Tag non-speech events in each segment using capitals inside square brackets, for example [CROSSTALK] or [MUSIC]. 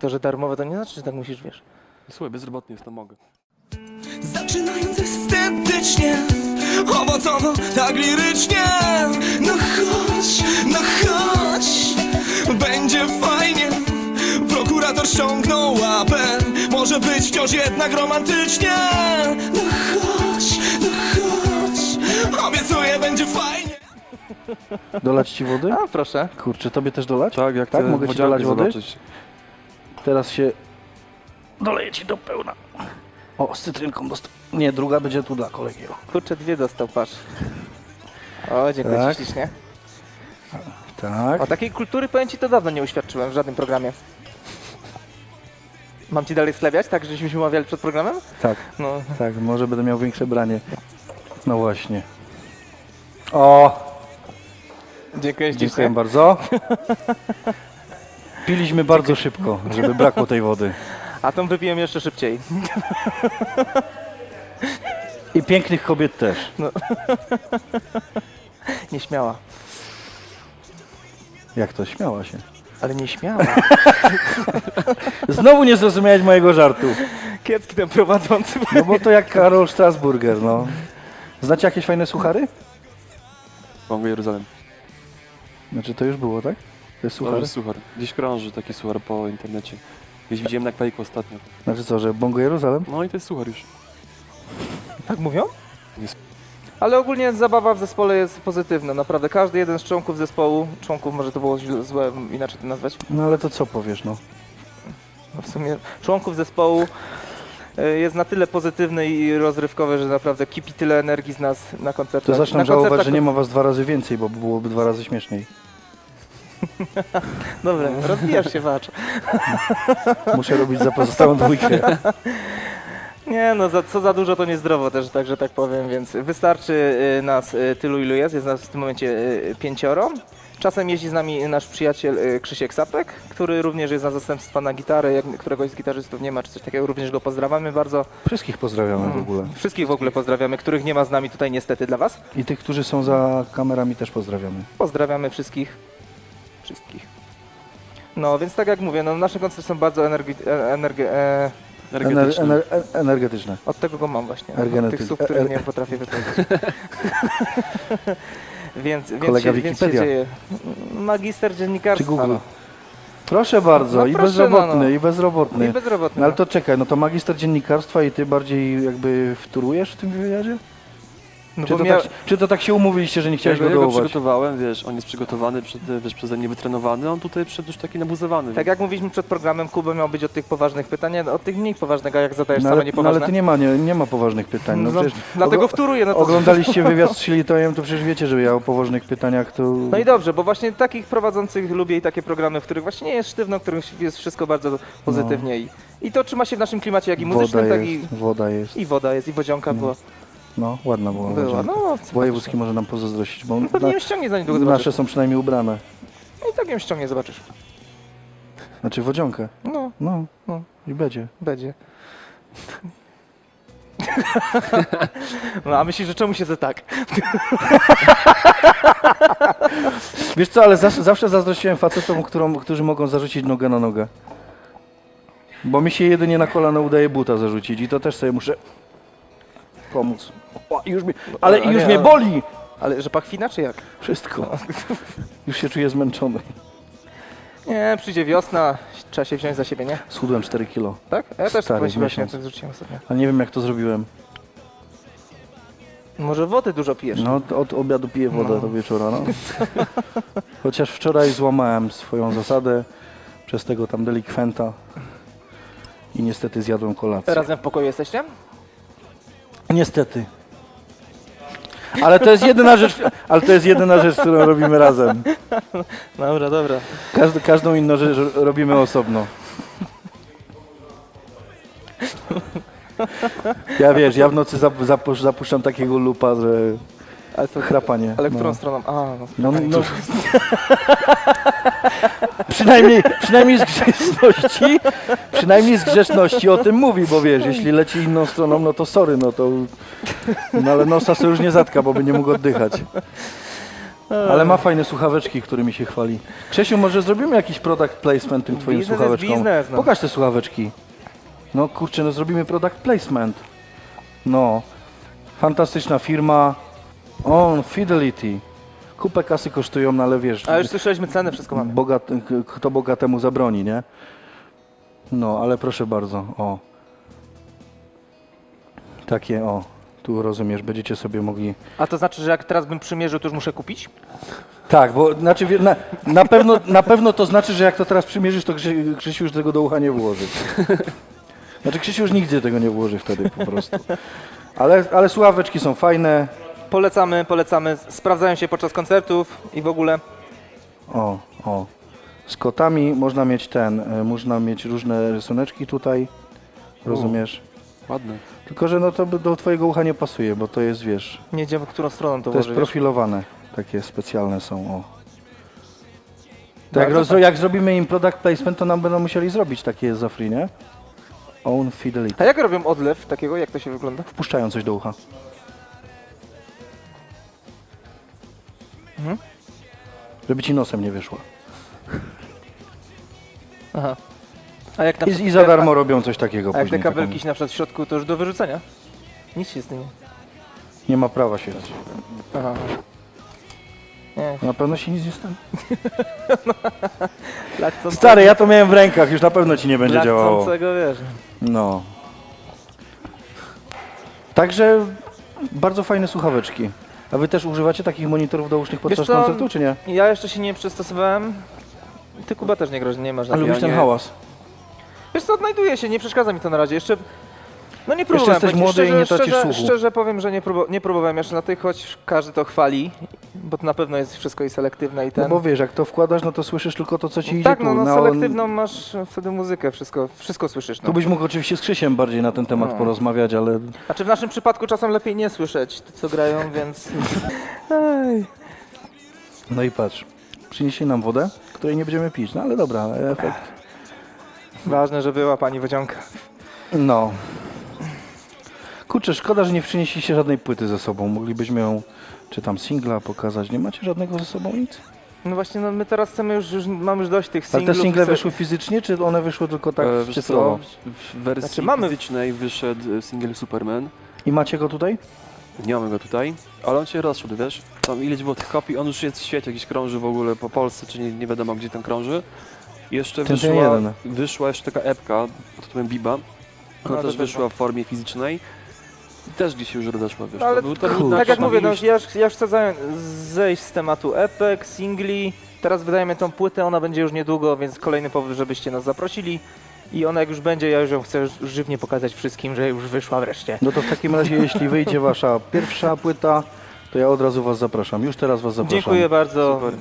To, że darmowe to nie znaczy, że tak musisz, wiesz. Słuchaj, bezrobotny jestem, mogę. Zaczynając estetycznie Owocowo, tak lirycznie No chodź, no chodź Będzie fajnie Prokurator ściągnął łapę Może być wciąż jednak romantycznie No chodź, no chodź Obiecuję, będzie fajnie Dolać ci wody? A, proszę. Kurczę, tobie też dolać? Tak, jak Tak? Mogę ci dolać wody? zobaczyć. Teraz się doleję ci do pełna. O, z cytrynką dostał. Nie, druga będzie tu dla kolegi. o. Kurczę, dwie dostał, patrz. O, dziękuję Tak. ci ślicznie. Tak. O takiej kultury powiem ci to dawno nie uświadczyłem w żadnym programie. Mam ci dalej sklepiać, tak, żeśmy się umawiali przed programem? Tak, No, tak, może będę miał większe branie. No właśnie. O, dziękuję dziękuję ślicznie. bardzo. [LAUGHS] Piliśmy bardzo szybko, żeby brakło tej wody. A tą wypiłem jeszcze szybciej. I pięknych kobiet też. [LAUGHS] Nieśmiała. Jak to, śmiała się. Ale nieśmiała. [LAUGHS] Znowu nie zrozumiałeś mojego żartu. Kiepski ten prowadzący. No bo to jak Karol Strasburger, no. Znacie jakieś fajne suchary? Mam Jeruzalem. Znaczy to już było, tak? To jest suchar? Suchar. suchar. Gdzieś krąży taki suchar po internecie. Gdzieś widziałem na kwajku ostatnio. Znaczy co, że Bongo Jeruzalem? No i to jest suchar już. Tak mówią? Jest. Ale ogólnie zabawa w zespole jest pozytywna, naprawdę. Każdy jeden z członków zespołu, członków może to było źle, złe inaczej to nazwać, No ale to co powiesz, no? no w sumie członków zespołu e, jest na tyle pozytywny i rozrywkowy, że naprawdę kipi tyle energii z nas na koncertach. To zaczynam na żałować, koncertach że nie ma was dwa razy więcej, bo byłoby dwa razy śmieszniej. [LAUGHS] Dobra, rozbijasz się, wacz. [LAUGHS] Muszę robić za pozostałą dwójkę. [LAUGHS] Nie no, za, co za dużo to niezdrowo też, tak, że tak powiem, więc wystarczy y, nas y, tylu ilu jest, jest nas w tym momencie y, pięcioro. Czasem jeździ z nami nasz przyjaciel y, Krzysiek Sapek, który również jest na zastępstwa na gitarę, jak któregoś z gitarzystów nie ma, czy coś takiego, również go pozdrawiamy bardzo. Wszystkich pozdrawiamy w ogóle. Wszystkich w ogóle pozdrawiamy, których nie ma z nami tutaj niestety dla Was. I tych, którzy są za kamerami też pozdrawiamy. Pozdrawiamy wszystkich. Wszystkich. No, więc tak jak mówię, no nasze koncerty są bardzo energi... e, energi e, Ener Energetyczny. ener e- energetyczne. Od tego go mam właśnie. Od tych słów, których er- nie potrafię wypowiedzieć. [LAUGHS] więc, więc, Kolega się, więc się Wikipedia. dzieje. Magister Czy dziennikarstwa. Google? no. Proszę bardzo, No i proszę, bezrobotny, no, no. i bezrobotny. I bezrobotny. No ale to czekaj, no to magister dziennikarstwa i ty bardziej jakby wtórujesz w tym wywiadzie? No, Czy to, mia... tak, czy to tak się umówiliście, że nie chciałeś Ja go go, ja go dołować? przygotowałem, wiesz, on jest przygotowany, przed, wiesz, przeze mnie wytrenowany, on tutaj przyszedł już taki nabuzowany. Tak jak mówiliśmy przed programem, Kuba miał być od tych poważnych pytań, a od tych mniej poważnych, a jak zadajesz No same ale, no niepoważne. ale tu nie ma, nie, nie ma poważnych pytań. No, No, przecież dlatego wtóruję, no to... Oglądaliście [LAUGHS] wywiad z Shilitojem, to przecież wiecie, że ja o poważnych pytaniach to... No i dobrze, bo właśnie takich prowadzących lubię i takie programy, w których właśnie nie jest sztywno, w których jest wszystko bardzo pozytywnie i, i to trzyma się w naszym klimacie jak i muzycznym, woda tak i, jest, woda jest. i woda jest, i wodzionka No, była. No, ładna była. była. No, Wojewódzki może nam pozazdrościć, bo no pewnie na, ją ściągnie za niedługo, zobaczysz. nasze są przynajmniej ubrane. I tak ją ściągnie, zobaczysz. Znaczy wodzionkę. No, No, No. i będzie. będzie. No a myślisz, że czemu się ze tak? Wiesz co, ale zawsze, zawsze zazdrościłem facetom, którą, którzy mogą zarzucić nogę na nogę. Bo mi się jedynie na kolano udaje buta zarzucić i to też sobie muszę pomóc. O, już mi, ale ale już nie, mnie ale- boli! Ale że pachwina czy jak? Wszystko. [LAUGHS] Już się czuję zmęczony. Nie, przyjdzie wiosna, trzeba się wziąć za siebie, nie? Schudłem 4 kilo, Tak? A Ja też Stary, właśnie właśnie miesiąc. tak zrzuciłem ostatnio. ale nie wiem jak to zrobiłem. Może wody dużo pijesz? No to od obiadu piję wodę No. do wieczora, no. [LAUGHS] Chociaż wczoraj złamałem swoją zasadę przez tego tam delikwenta i niestety zjadłem kolację. Razem w pokoju jesteście? Niestety. Ale to jest jedyna rzecz, ale to jest jedyna rzecz, którą robimy razem. Dobra, dobra. Każd, każdą inną rzecz robimy osobno. Ja wiesz, ja w nocy zap, zapusz, zapuszczam takiego lupa, że Ale, to, chrapanie. ale no. którą stroną? A, no. No, no. [LAUGHS] przynajmniej, przynajmniej z grzeczności, przynajmniej z grzeczności o tym mówi, bo wiesz, jeśli leci inną stroną, no to sorry, no to, no ale nosa sobie już nie zatka, bo by nie mógł oddychać. Ale ma fajne słuchaweczki, którymi się chwali. Krzysiu, może zrobimy jakiś product placement tym twoim Biznes słuchaweczkom? biznes, no. Pokaż te słuchaweczki. No kurczę, no zrobimy product placement. No. Fantastyczna firma. On, Fidelity. Kupę kasy kosztują, no ale wiesz, A już słyszeliśmy ceny, wszystko mamy. bogat, kto bogatemu zabroni, nie? No, ale proszę bardzo, o. Takie, o. Tu rozumiesz, będziecie sobie mogli A to znaczy, że jak teraz bym przymierzył, to już muszę kupić? Tak, bo znaczy, wie- na, na, pewno, na pewno to znaczy, że jak to teraz przymierzysz, to Krzy, Krzysiu już tego do ucha nie włoży. Znaczy Krzysiu już nigdzie tego nie włoży wtedy po prostu. Ale, ale słuchaweczki są fajne. Polecamy, polecamy. Sprawdzają się podczas koncertów i w ogóle. O, o. Z kotami można mieć ten, e, można mieć różne rysuneczki tutaj. Rozumiesz? Ładne. Tylko, że no to by do twojego ucha nie pasuje, bo to jest, wiesz, Nie wiem, w którą stroną to to jest wiesz? profilowane. Takie specjalne są, o. To jak, Bardzo jak zrobimy im product placement, to nam będą musieli zrobić takie za free, nie? Own Fidelity. A jak robią odlew takiego? Jak to się wygląda? Wpuszczają coś do ucha. Mhm. Żeby ci nosem nie wyszło. Aha. A jak na I, I za darmo robią coś takiego A jak te później. kabelki się na przykład w środku, to już do wyrzucenia? Nic się z nimi. Nie ma prawa świecić. Aha. Nie. Na pewno się nic nie stanie. [LAUGHS] Dla chcącego- Stary, ja to miałem w rękach, już na pewno ci nie będzie działało. wiesz. No. Także bardzo fajne słuchaweczki. A wy też używacie takich monitorów dousznych podczas co? koncertu, czy nie? Ja jeszcze się nie przystosowałem. Ty Kuba też nie grozi, nie masz A żadnych. lubisz ten hałas? Wiesz co, odnajduję się, nie przeszkadza mi to na razie. Jeszcze. No nie próbowałem. jesteś powiem ci młody i szczerze, nie tracisz szczerze, słuchu. szczerze powiem, że nie, próbu- nie próbowałem jeszcze na tych, choć każdy to chwali, bo to na pewno jest wszystko i selektywne i ten. No bo wiesz, jak to wkładasz, no to słyszysz tylko to, co ci idzie tak, tu. no, no Na- selektywną masz wtedy muzykę, wszystko, wszystko słyszysz. No. Tu byś mógł oczywiście z Krzysiem bardziej na ten temat No. porozmawiać, ale Znaczy w naszym przypadku czasem lepiej nie słyszeć, co grają, więc... [LAUGHS] Ej. no i patrz. Przynieśli nam wodę, której nie będziemy pić, no ale dobra, efekt. Ważne, że była pani wodzionka. No. Kurczę, szkoda, że nie przynieśliście żadnej płyty ze sobą. Moglibyśmy ją, czy tam singla pokazać. Nie macie żadnego ze sobą nic? No właśnie, no my teraz chcemy już, już mamy już dość tych Ale singlów. te single chcę- wyszły fizycznie, czy one wyszły tylko tak E, wiesz w wersji Znaczy, mamy- fizycznej wyszedł e, single Superman. I macie go tutaj? Nie mamy go tutaj, ale on się rozszedł, wiesz? Tam ileś było tych kopii, on już jest w świecie, jakiś krąży w ogóle po Polsce, czy nie, nie wiadomo gdzie ten krąży. I jeszcze Ten ten wyszła, jeden. wyszła jeszcze taka epka pod tytułem Biba. No, Ona to też wyszła w formie fizycznej. I też gdzieś już rozeszła, wiesz? Ale to był, to był kurde. Tak jak mówię, no, ja, już, ja już chcę zająć, zejść z tematu epek, singli. Teraz wydajemy tą płytę, ona będzie już niedługo, więc kolejny powód, żebyście nas zaprosili. I ona jak już będzie, ja już ją chcę żywnie pokazać wszystkim, że już wyszła wreszcie. No to w takim razie, jeśli wyjdzie wasza pierwsza płyta, to ja od razu was zapraszam. Już teraz was zapraszam. Dziękuję bardzo Super.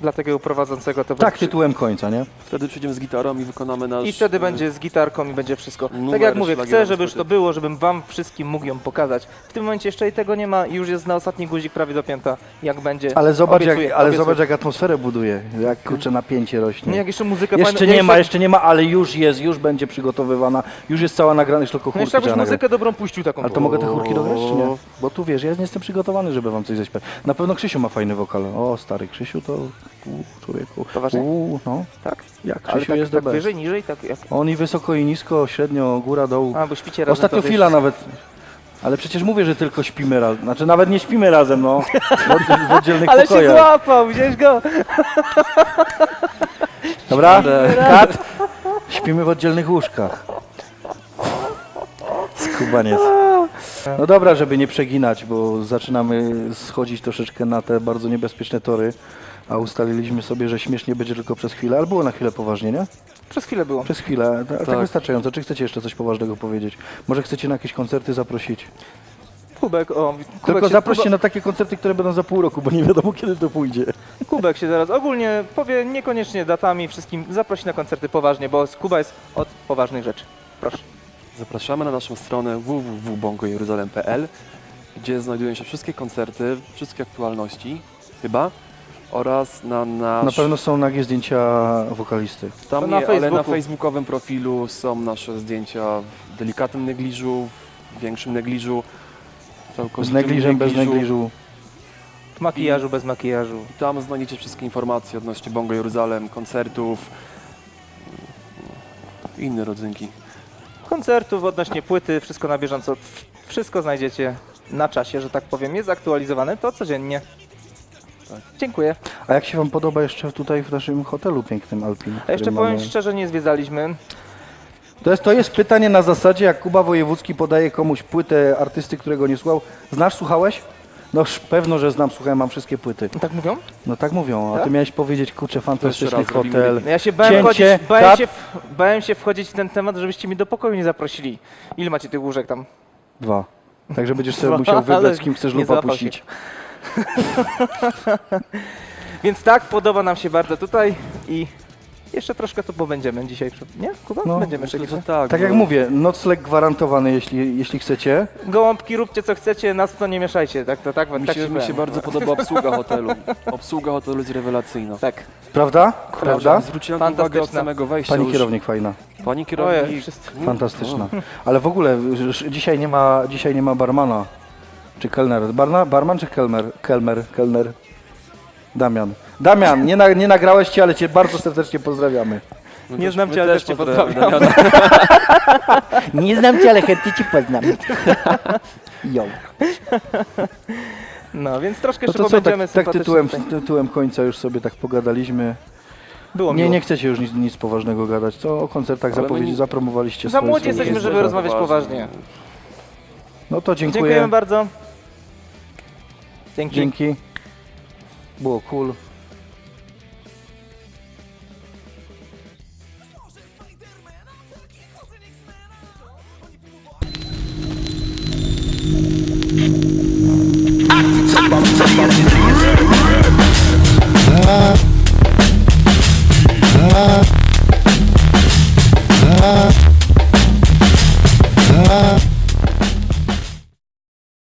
Dla takiego prowadzącego. To Tak, będzie- tytułem końca, nie? Wtedy przyjdziemy z gitarą i wykonamy nasz... I wtedy e, będzie z gitarką i będzie wszystko. tak Numer jak mówię, chcę, szlagierowy żeby już to wtedy. było, żebym wam wszystkim mógł ją pokazać. W tym momencie jeszcze i tego nie ma i już jest na ostatni guzik prawie dopięta, jak będzie. Ale zobacz, jak, Obiecuję, ale obiecuję. zobacz jak atmosferę buduje, jak kurczę napięcie rośnie. Nie, jak jeszcze muzyka Jeszcze fajna- nie ma, jeszcze nie ma, ale już jest, już będzie przygotowywana, już jest cała nagrana, już tylko No chórki jeszcze jakbyś trzeba nagrać. muzykę dobrą puścił taką. Ale to mogę te chórki dograć, czy nie? Bo tu wiesz, ja nie jestem przygotowany, żeby wam coś zaśpiewać. Na pewno Krzysiu ma fajny wokal. O, stary Krzysiu to... U, człowieku. Poważnie? U, no. Tak? Jak Ale Krzysiu tak, jest tak dobry. wyżej, niżej, tak jak... On i wysoko, i nisko, średnio, góra, dół. A, bo śpicie razem. Ostatnio to chwila nawet. Ale przecież mówię, że tylko śpimy razem. Znaczy nawet nie śpimy razem, no. W, oddziel- w oddzielnych [LAUGHS] Ale się złapał, widziałeś go? [LAUGHS] Dobra? Kat? Śpimy w oddzielnych łóżkach. Skubaniec. No dobra, żeby nie przeginać, bo zaczynamy schodzić troszeczkę na te bardzo niebezpieczne tory, a ustaliliśmy sobie, że śmiesznie będzie tylko przez chwilę, ale było na chwilę poważnie, nie? Przez chwilę było. Przez chwilę, ale tak. Tak. wystarczająco. Czy chcecie jeszcze coś poważnego powiedzieć? Może chcecie na jakieś koncerty zaprosić? Kubek, o, kubek Tylko się, zaproście Kuba, na takie koncerty, które będą za pół roku, bo nie wiadomo kiedy to pójdzie. Kubek się zaraz ogólnie powie niekoniecznie datami, wszystkim zaprosi na koncerty poważnie, bo Kuba jest od poważnych rzeczy. Proszę. Zapraszamy na naszą stronę www.bongojeruzalem.pl, gdzie znajdują się wszystkie koncerty, wszystkie aktualności, chyba, oraz na nasz... Na pewno są nagie zdjęcia wokalisty. Tam na nie, ale na Facebooku. facebookowym profilu są nasze zdjęcia w delikatnym negliżu, w większym negliżu, Z całkowitym negliżem, bez negliżu. W makijażu, bez makijażu. I tam znajdziecie wszystkie informacje odnośnie Bongo Jeruzalem, koncertów, i inne rodzynki. Koncertów, odnośnie płyty, wszystko na bieżąco. Wszystko znajdziecie na czasie, że tak powiem. Jest aktualizowane to codziennie. Tak. Dziękuję. A jak się wam podoba jeszcze tutaj w naszym hotelu pięknym Alpin? A jeszcze powiem mamy? szczerze, nie zwiedzaliśmy. To jest, to jest pytanie na zasadzie, jak Kuba Wojewódzki podaje komuś płytę artysty, którego nie słuchał. Znasz, słuchałeś? No sz- pewno, że znam, słuchałem, mam wszystkie płyty. Tak mówią? No tak mówią, a Tak? ty miałeś powiedzieć, kurczę, fantastyczny raz robimy hotel. No ja się bałem, Cięcie, chodzić, bałem, kat. się, w- bałem się wchodzić w ten temat, żebyście mi do pokoju nie zaprosili. Ile macie tych łóżek tam? Dwa. Także będziesz sobie Dwa, musiał ale wybrać, z kim chcesz nie lupa załapał się. puścić. [LAUGHS] Więc tak, podoba nam się bardzo tutaj i jeszcze troszkę tu pobędziemy dzisiaj. Nie, Kuba? No, Będziemy Myślę, jeszcze że dzisiaj. tak. Tak bo jak mówię, nocleg gwarantowany, jeśli, jeśli chcecie. Gołąbki, róbcie co chcecie, nas w to nie mieszajcie. Tak, to, tak, Mi tak się, mi się bardzo podoba obsługa hotelu. Obsługa hotelu jest rewelacyjna. Tak. Prawda? Prawda? Zwróciłem to uwagę od Fantastyczna. samego wejścia. Pani już. kierownik fajna, Pani kierownik. Ojej, wszyscy. fantastyczna. Ale w ogóle już dzisiaj nie ma, dzisiaj nie ma barmana. Czy kelner? Barna, barman czy kelmer? Kelmer, kelner. Damian. Damian, nie, na, nie nagrałeś cię, ale cię bardzo serdecznie pozdrawiamy. My Nie też- znam cię, ale też cię pozdrawiamy. [LAUGHS] Nie znam cię, ale chętnie ci poznam. [LAUGHS] Jo. No, więc troszkę No jeszcze to co, tak, tak tytułem, tytułem końca już sobie tak pogadaliśmy. Było Nie, miło. nie chcecie już nic, nic poważnego gadać. Co o koncertach zapowiedzi, nie- zapromowaliście Za młodzi jesteśmy, jest żeby rozmawiać poważnie. poważnie. No to dziękuję. Dziękujemy bardzo. Dzięki. Było cool.